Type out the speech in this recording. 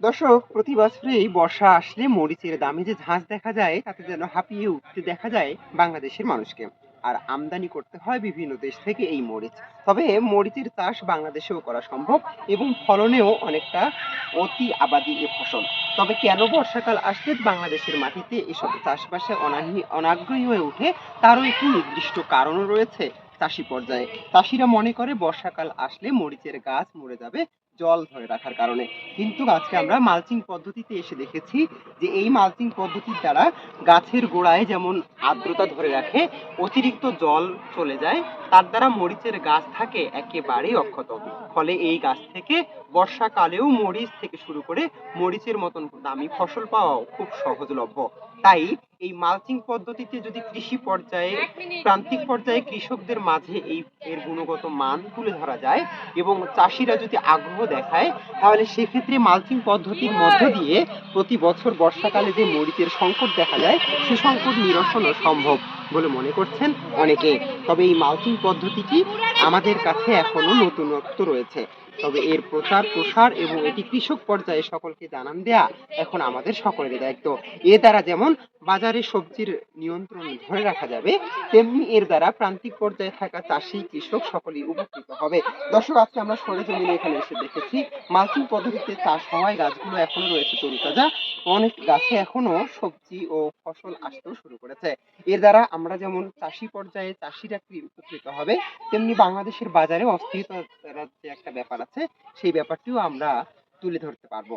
দর্শক, প্রতি বছরেই বর্ষা আসলে মরিচের দামে যে ঝাঁজ দেখা যায়, তাতে যেন হাঁপিয়ে উঠতে দেখা যায় বাংলাদেশের মানুষকে। আর আমদানি করতে হয় বিভিন্ন দেশ থেকে এই মরিচ। তবে মরিচের চাষ বাংলাদেশেও করা সম্ভব এবং ফলনেও অনেকটা অতি আবাদি এ ফসল। তবে কেন বর্ষাকাল আসলে বাংলাদেশের মাটিতে এসব চাষবাসে অনাহি, অনাগ্রহী হয়ে ওঠে, তারও একটি নির্দিষ্ট কারণও রয়েছে চাষি পর্যায়ে। চাষিরা মনে করে বর্ষাকাল আসলে মরিচের গাছ মরে যাবে জল ধরে রাখার কারণে। কিন্তু আজকে আমরা মালচিং পদ্ধতিতে এসে দেখেছি যে এই মালচিং পদ্ধতির দ্বারা গাছের গোড়ায় যেমন আর্দ্রতা ধরে রাখে, অতিরিক্ত জল চলে যায়, তার দ্বারা মরিচের গাছ থাকে একেবারেই অক্ষত। ফলে এই গাছ থেকে বর্ষাকালেও মরিচ থেকে শুরু করে মরিচের মতন দামি ফসল পাওয়াও খুব সহজলভ্য। তাই এই মালচিং পদ্ধতিতে যদি কৃষি পর্যায়ে প্রান্তিক পর্যায়ে কৃষকদের মাঝে এই এর গুণগত মান তুলে ধরা যায় এবং চাষিরা যদি আগ্রহ দেখায় তাহলে সেক্ষেত্রে মালচিং পদ্ধতির মধ্য দিয়ে প্রতি বছর বর্ষাকালে যে মরিচের সংকট দেখা যায় সে সংকট নিরসনও সম্ভব বলে মনে করছেন অনেকে। তবে এই মালচিং পদ্ধতিটি আমাদের কাছে এখনও নতুনত্ব রয়েছে। তবে এর প্রচার, প্রসার এবং এটি কৃষক পর্যায়ে সকলকে জানান দেয়া এখন আমাদের সকলের দায়িত্ব। এ দ্বারা যেমন বাজারে সবজির নিয়ন্ত্রণ ধরে রাখা যাবে, তেমনি এর দ্বারা প্রান্তিক পর্যায়ে থাকা চাষি, কৃষক সকলেই উপকৃত হবে। দর্শক, আজকে আমরা সরেজমিনে এখানে এসে দেখেছি মালচিং পদ্ধতিতে চাষ হওয়ায় গাছগুলো এখনও রয়েছে তরুতাজা অনেক গাছে এখনও সবজি ও ফসল আসতেও শুরু করেছে। এর দ্বারা আমরা যেমন চাষি পর্যায়ে চাষিরা উপকৃত হবে, তেমনি বাংলাদেশের বাজারে অস্থিরতার যে একটা ব্যাপার আছে সেই ব্যাপারটিও আমরা তুলে ধরতে পারব।